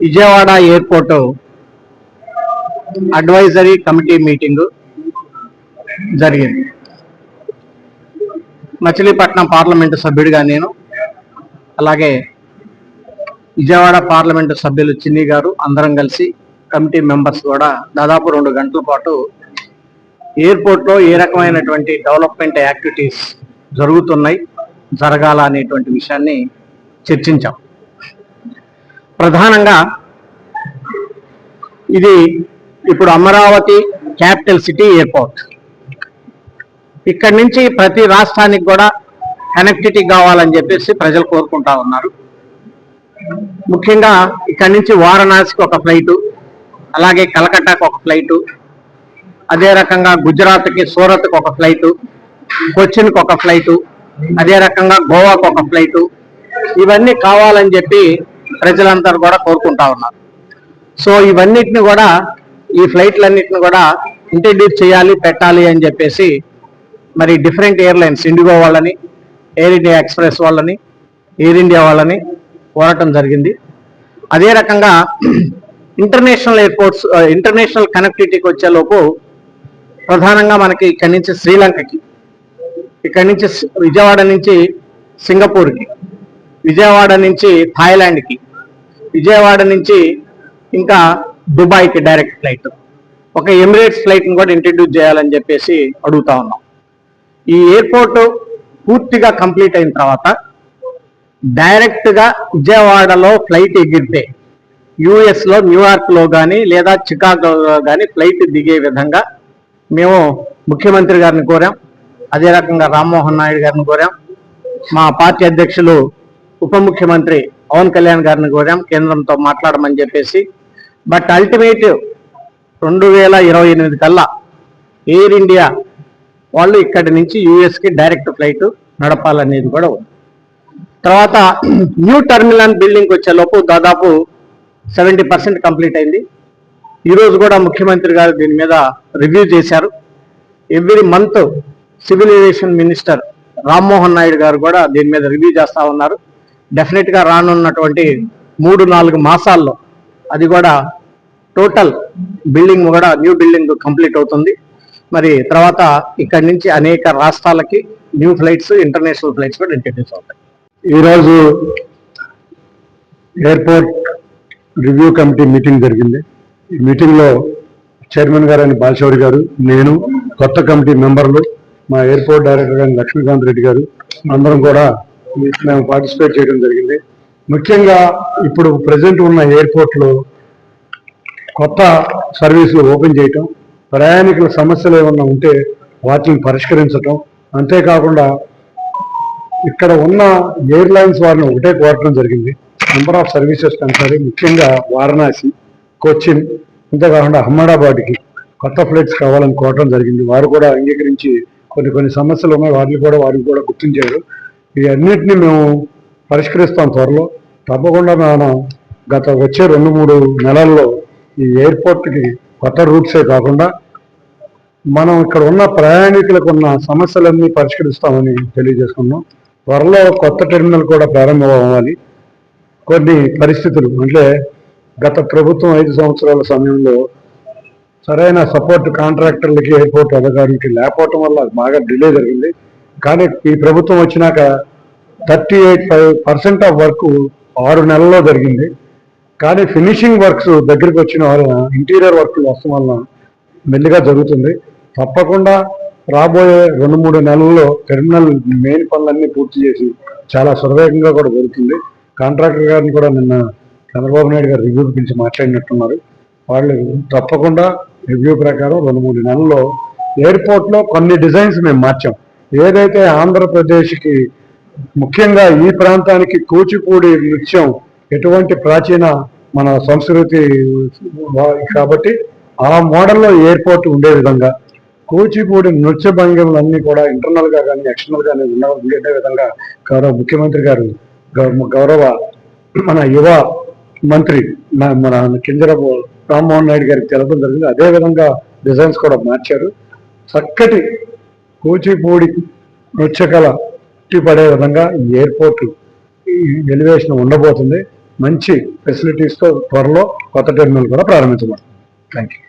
Vijayawada airport advisory committee meeting జరిగింది. Machilipatnam parliament సభ్యుడిగా నేను అలాగే విజయవాడ పార్లమెంటు సభ్యులు చిన్ని గారు అందరం కలిసి కమిటీ మెంబర్స్ కూడా దాదాపు రెండు గంటల పాటు ఎయిర్పోర్ట్లో ఏ రకమైనటువంటి డెవలప్మెంట్ యాక్టివిటీస్ జరుగుతున్నాయి జరగాల అనేటువంటి విషయాన్ని చర్చించాం. ప్రధానంగా ఇది ఇప్పుడు అమరావతి క్యాపిటల్ సిటీ ఎయిర్పోర్ట్. ఇక్కడి నుంచి ప్రతి రాష్ట్రానికి కూడా కనెక్టివిటీ కావాలని చెప్పేసి ప్రజలు కోరుకుంటా ఉన్నారు. ముఖ్యంగా ఇక్కడి నుంచి వారణాసికి ఒక ఫ్లైటు అలాగే కలకట్టాకు ఒక ఫ్లైటు అదే రకంగా గుజరాత్కి సూరత్కి ఒక ఫ్లైటు కొచ్చిన్కి ఒక ఫ్లైటు అదే రకంగా గోవాకు ఒక ఫ్లైటు ఇవన్నీ కావాలని చెప్పి ప్రజలందరూ కూడా కోరుకుంటా ఉన్నారు. సో ఇవన్నిటిని కూడా ఈ ఫ్లైట్లన్నిటిని కూడా ఇంట్రడ్యూస్ చేయాలి పెట్టాలి అని చెప్పేసి మరి డిఫరెంట్ ఎయిర్లైన్స్ ఇండిగో వాళ్ళని ఎయిర్ ఇండియా ఎక్స్ప్రెస్ వాళ్ళని ఎయిర్ ఇండియా వాళ్ళని కోరటం జరిగింది. అదే రకంగా ఇంటర్నేషనల్ ఎయిర్పోర్ట్స్ ఇంటర్నేషనల్ కనెక్టివిటీకి వచ్చేలోపు ప్రధానంగా మనకి ఇక్కడి నుంచి శ్రీలంకకి ఇక్కడి నుంచి విజయవాడ నుంచి సింగపూర్కి విజయవాడ నుంచి థాయిలాండ్కి విజయవాడ నుంచి ఇంకా దుబాయ్కి డైరెక్ట్ ఫ్లైట్. ఒక ఎమిరేట్స్ ఫ్లైట్ని కూడా ఇంట్రడ్యూస్ చేయాలని చెప్పేసి అడుగుతా ఉన్నాం. ఈ ఎయిర్పోర్ట్ పూర్తిగా కంప్లీట్ అయిన తర్వాత డైరెక్ట్గా విజయవాడలో ఫ్లైట్ ఎగిరితే యుఎస్లో న్యూయార్క్లో కానీ లేదా చికాగోలో కానీ ఫ్లైట్ దిగే విధంగా మేము ముఖ్యమంత్రి గారిని కోరాం. అదే రకంగా రామ్మోహన్ నాయుడు గారిని కోరాం. మా పార్టీ అధ్యక్షులు ఉప ముఖ్యమంత్రి పవన్ కళ్యాణ్ గారిని కోరాం కేంద్రంతో మాట్లాడమని చెప్పేసి. బట్ అల్టిమేట్ రెండు వేల ఇరవై ఎనిమిది కల్లా ఎయిర్ ఇండియా వాళ్ళు ఇక్కడి నుంచి యుఎస్కి డైరెక్ట్ ఫ్లైట్ నడపాలనేది కూడా ఉంది. తర్వాత న్యూ టర్మినల్ బిల్డింగ్ వచ్చేలోపు దాదాపు సెవెంటీ పర్సెంట్ కంప్లీట్ అయింది. ఈరోజు కూడా ముఖ్యమంత్రి గారు దీని మీద రివ్యూ చేశారు. Every month civilization minister Rammohan Naidu garu కూడా దీని మీద రివ్యూ చేస్తూ ఉన్నారు. డెఫినెట్గా రానున్నటువంటి మూడు నాలుగు మాసాల్లో అది కూడా టోటల్ బిల్డింగ్ కూడా న్యూ బిల్డింగ్ కంప్లీట్ అవుతుంది. మరి తర్వాత ఇక్కడి నుంచి అనేక రాష్ట్రాలకి న్యూ ఫ్లైట్స్ ఇంటర్నేషనల్ ఫ్లైట్స్ కూడా ఇంట్రడ్యూస్ అవుతాయి. ఈరోజు ఎయిర్పోర్ట్ రివ్యూ కమిటీ మీటింగ్ జరిగింది. ఈ మీటింగ్లో చైర్మన్ గారు అని బాలశౌరి గారు నేను కొత్త కమిటీ మెంబర్లు మా ఎయిర్పోర్ట్ డైరెక్టర్ గారు లక్ష్మీకాంత్ రెడ్డి గారు అందరం కూడా మేము పార్టిసిపేట్ చేయడం జరిగింది. ముఖ్యంగా ఇప్పుడు ప్రజెంట్ ఉన్న ఎయిర్పోర్ట్లో కొత్త సర్వీసులు ఓపెన్ చేయటం ప్రయాణికుల సమస్యలు ఏమన్నా ఉంటే వాటిని పరిష్కరించటం అంతేకాకుండా ఇక్కడ ఉన్న ఎయిర్లైన్స్ వారిని ఒకటే కోరటం జరిగింది. నెంబర్ ఆఫ్ సర్వీసెస్ పెంచాలి ముఖ్యంగా వారణాసి కొచ్చిన్ అంతేకాకుండా అహ్మదాబాద్కి కొత్త ఫ్లైట్స్ కావాలని కోరటం జరిగింది. వారు కూడా అంగీకరించి కొన్ని కొన్ని సమస్యలు ఉన్నాయి. వాటిని కూడా వారికి కూడా గుర్తించారు. ఇవి అన్నిటిని మేము పరిష్కరిస్తాం త్వరలో. తప్పకుండా మనం గత వచ్చే రెండు మూడు నెలల్లో ఈ ఎయిర్పోర్ట్కి కొత్త రూట్సే కాకుండా మనం ఇక్కడ ఉన్న ప్రయాణికులకు ఉన్న సమస్యలన్నీ పరిష్కరిస్తామని తెలియజేసుకున్నాం. త్వరలో కొత్త టెర్మినల్ కూడా ప్రారంభం అవ్వాలి కొన్ని పరిస్థితులు అంటే గత ప్రభుత్వం ఐదు సంవత్సరాల సమయంలో సరైన సపోర్ట్ కాంట్రాక్టర్లకి ఎయిర్పోర్ట్ అధికారులకి లేకపోవటం వల్ల బాగా డిలే జరిగింది. కానీ ఈ ప్రభుత్వం వచ్చినాక thirty eight five percent of work ఆరు నెలల్లో జరిగింది. కానీ ఫినిషింగ్ వర్క్స్ దగ్గరికి వచ్చిన వలన ఇంటీరియర్ వర్క్ వస్తాం వలన మెల్లిగా జరుగుతుంది. తప్పకుండా రాబోయే రెండు మూడు నెలల్లో టెర్మినల్ మెయిన్ పనులన్నీ పూర్తి చేసి చాలా సురవేగంగా కూడా జరుగుతుంది. కాంట్రాక్టర్ గారిని కూడా నిన్న చంద్రబాబు నాయుడు గారు రివ్యూ గురించి మాట్లాడినట్టున్నారు. వాళ్ళు తప్పకుండా రివ్యూ ప్రకారం రెండు మూడు నెలల్లో ఎయిర్పోర్ట్లో కొన్ని డిజైన్స్ మేము మార్చాం. ఏదైతే ఆంధ్రప్రదేశ్కి ముఖ్యంగా ఈ ప్రాంతానికి కూచిపూడి నృత్యం ఎటువంటి ప్రాచీన మన సంస్కృతి కాబట్టి ఆ మోడల్లో ఎయిర్పోర్ట్ ఉండే విధంగా కూచిపూడి నృత్య భంగిమలన్నీ కూడా ఇంటర్నల్గా కానీ ఎక్స్టర్నల్ గానీ ఉన్న ఉండే విధంగా గౌరవ ముఖ్యమంత్రి గారు గౌరవ మన యువ మంత్రి మన- కింజరపు రామ్మోహన్ నాయుడు గారికి తెలపడం జరిగింది. అదే విధంగా డిజైన్స్ కూడా మార్చారు. చక్కటి కూచిపూడి నృత్యకళ పడే విధంగా ఈ ఎయిర్పోర్ట్ ఎలివేషన్ ఉండబోతుంది. మంచి ఫెసిలిటీస్తో త్వరలో కొత్త టెర్మినల్ కూడా ప్రారంభించబడుతుంది. Thank you